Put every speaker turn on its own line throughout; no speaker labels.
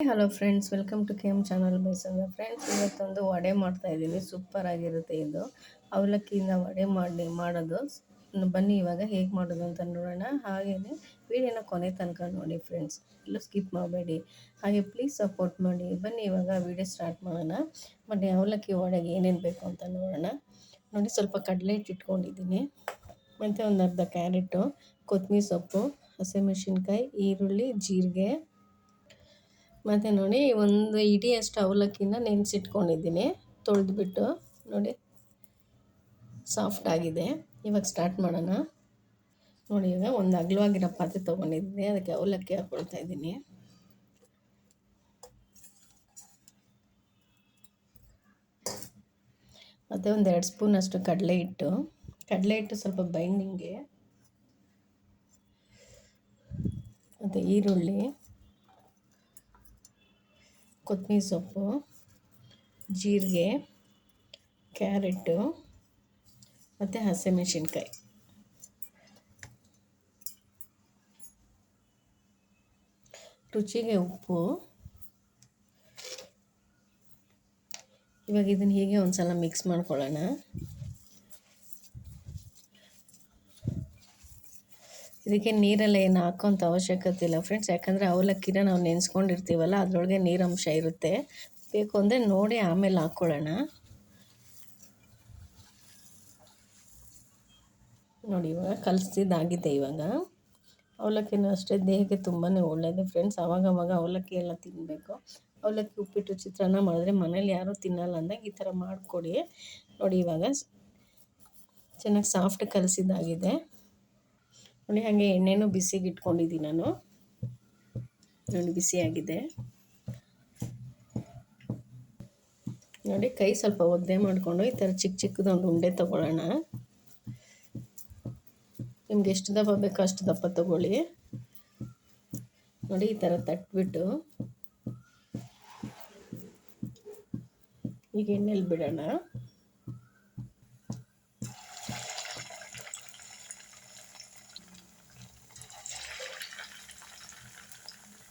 Hello friends, welcome to K M channel ಅಂದ್ರೆ friends ಇವತ್ತೊಂದು ವಡೆ ಮಾಡ್ತಾ ಇದ್ದೀನಿ. ಸೂಪರ್ ಆಗಿರುತ್ತೆ ಇದು. ಅವಲಕ್ಕಿಯಿಂದ ವಡೆ ಮಾಡಿ, ಮಾಡೋದು. ಬನ್ನಿ ಇವಾಗ ಹೇಗೆ ಮಾಡೋದು ಅಂತ ನೋಡೋಣ. ಹಾಗೆಯೇ ವಿಡಿಯೋನ ಕೊನೆ ತನಕ ನೋಡಿ ಫ್ರೆಂಡ್ಸ್. ಎಲ್ಲೂ ಸ್ಕಿಪ್ ಮಾಡಬೇಡಿ. ಹಾಗೆ ಪ್ಲೀಸ್ ಸಪೋರ್ಟ್ ಮಾಡಿ. ಬನ್ನಿ ಇವಾಗ ವಿಡಿಯೋ ಸ್ಟಾರ್ಟ್ ಮಾಡೋಣ. ಬನ್ನಿ ಅವಲಕ್ಕಿ ವಡೆಗೆ ಏನೇನು ಬೇಕು ಅಂತ ನೋಡೋಣ. ನೋಡಿ, ಸ್ವಲ್ಪ ಕಡಲೆ ಹಿಟ್ಟು ಇಟ್ಕೊಂಡಿದ್ದೀನಿ. ಮತ್ತು ಒಂದು ಅರ್ಧ ಕ್ಯಾರೆಟು ಕೊತ್ತಂಬರಿ ಸೊಪ್ಪು, ಹಸಿಮೆಣ್ಸಿನ್ಕಾಯಿ, ಈರುಳ್ಳಿ, ಜೀರಿಗೆ ಮತ್ತು ನೋಡಿ ಒಂದು ಇಡಿಯಷ್ಟು ಅವಲಕ್ಕಿನ ನೆನೆಸಿಟ್ಕೊಂಡಿದ್ದೀನಿ. ತೊಳೆದ್ಬಿಟ್ಟು ನೋಡಿ, ಸಾಫ್ಟ್ ಆಗಿದೆ. ಇವಾಗ ಸ್ಟಾರ್ಟ್ ಮಾಡೋಣ. ನೋಡಿ ಈಗ ಒಂದು ಅಗಲವಾಗಿರೋ ಪಾತ್ರೆ ತೊಗೊಂಡಿದ್ದೀನಿ. ಅದಕ್ಕೆ ಅವಲಕ್ಕಿ ಹಾಕ್ಕೊಳ್ತಾ ಇದ್ದೀನಿ. ಮತ್ತು ಒಂದು ಎರಡು ಸ್ಪೂನಷ್ಟು ಕಡಲೆ ಹಿಟ್ಟು. ಕಡಲೆ ಹಿಟ್ಟು ಸ್ವಲ್ಪ ಬೈಂಡಿಂಗ್ಗೆ ಮತ್ತು ಈರುಳ್ಳಿ. ಕೊತ್ತಂಬರಿ ಸೊಪ್ಪು, ಜೀರಿಗೆ, ಕ್ಯಾರೆಟು ಮತ್ತು ಹಸಿಮೆಣಸಿನ್ಕಾಯಿ. ರುಚಿಗೆ ಉಪ್ಪು. ಇವಾಗ ಇದನ್ನು ಹೀಗೆ ಒಂದು ಸಲ ಮಿಕ್ಸ್ ಮಾಡ್ಕೊಳ್ಳೋಣ. ಇದಕ್ಕೆ ನೀರೆಲ್ಲ ಏನು ಹಾಕೋಂಥ ಅವಶ್ಯಕತೆ ಇಲ್ಲ ಫ್ರೆಂಡ್ಸ್ ಯಾಕಂದರೆ ಅವಲಕ್ಕಿನ ನಾವು ನೆನೆಸ್ಕೊಂಡಿರ್ತೀವಲ್ಲ, ಅದರೊಳಗೆ ನೀರಂಶ ಇರುತ್ತೆ. ಬೇಕು ಅಂದರೆ ನೋಡಿ ಆಮೇಲೆ ಹಾಕ್ಕೊಳ್ಳೋಣ ನೋಡಿ ಇವಾಗ ಕಲಿಸಿದ್ದಾಗಿದೆ ಇವಾಗ. ಅವಲಕ್ಕಿನೂ ಅಷ್ಟೇ ದೇಹಕ್ಕೆ ತುಂಬಾ ಒಳ್ಳೆಯದು ಫ್ರೆಂಡ್ಸ್ ಅವಾಗವಾಗ ಅವಲಕ್ಕಿ ಎಲ್ಲ ತಿನ್ನಬೇಕು ಅವಲಕ್ಕಿ, ಉಪ್ಪಿಟ್ಟು, ಚಿತ್ರಾನ್ನ ಮಾಡಿದ್ರೆ ಮನೇಲಿ ಯಾರೂ ತಿನ್ನಲ್ಲ ಅಂದಾಗ ಈ ಥರ ಮಾಡಿಕೊಡಿ. ನೋಡಿ ಇವಾಗ ಚೆನ್ನಾಗಿ ಸಾಫ್ಟ್ ಕಲಸಿದ್ದಾಗಿದೆ. ನೋಡಿ ಹಾಗೆ ಎಣ್ಣೆನೂ ಬಿಸಿಗೆ ಇಟ್ಕೊಂಡಿದ್ದೀನಿ ನಾನು. ನೋಡಿ ಬಿಸಿಯಾಗಿದೆ. ನೋಡಿ ಕೈ ಸ್ವಲ್ಪ ಒದ್ದೆ ಮಾಡಿಕೊಂಡು ಈ ಥರ ಚಿಕ್ಕ ಚಿಕ್ಕದೊಂದು ಉಂಡೆ ತೊಗೊಳ್ಳೋಣ. ನಿಮ್ಗೆ ಎಷ್ಟು ದಪ್ಪ ಬೇಕೋ ಅಷ್ಟು ದಪ್ಪ ತಗೊಳ್ಳಿ. ನೋಡಿ ಈ ಥರ ತಟ್ಬಿಟ್ಟು. ಈಗ ಎಣ್ಣೆಲಿ ಬಿಡೋಣ.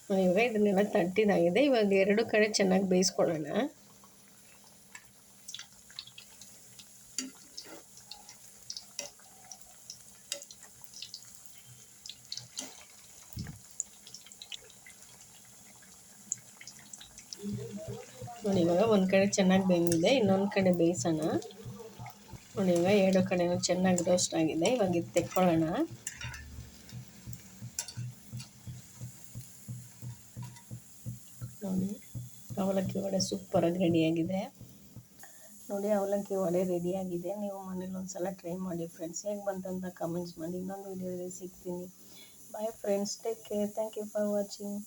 ಇವಾಗ ಇದನ್ನೆಲ್ಲ ತಟ್ಟಿದಾಗಿದೆ. ಇವಾಗ ಎರಡು ಕಡೆ ಚೆನ್ನಾಗಿ ಬೇಯಿಸ್ಕೊಳ್ಳೋಣ. ನೋಡಿ, ಇವಾಗ ಒಂದು ಕಡೆ ಚೆನ್ನಾಗಿ ಬೆಂದಿದೆ, ಇನ್ನೊಂದು ಕಡೆ ಬೇಯಿಸೋಣ. ನೋಡಿ, ಇವಾಗ ಎರಡು ಕಡೆನೂ ಚೆನ್ನಾಗಿ ರೋಸ್ಟ್ ಆಗಿದೆ. ಇವಾಗ ಇದು ತೆಕ್ಕೊಳ್ಳೋಣ. ನೋಡಿ. ಅವಲಕ್ಕಿ ವಡೆ ಸೂಪರಾಗಿ ರೆಡಿಯಾಗಿದೆ ನೋಡಿ, ಅವಲಕ್ಕಿ ವಡೆ ರೆಡಿಯಾಗಿದೆ ನೀವು ಮನೇಲಿ ಒಂದು ಸಲ ಟ್ರೈ ಮಾಡಿ ಫ್ರೆಂಡ್ಸ್ ಹೇಗೆ ಬಂತಂತ ಕಮೆಂಟ್ಸ್ ಮಾಡಿ. ಇನ್ನೊಂದು ವೀಡಿಯೋದಲ್ಲಿ ಸಿಗ್ತೀನಿ. Bye friends take care thank you for watching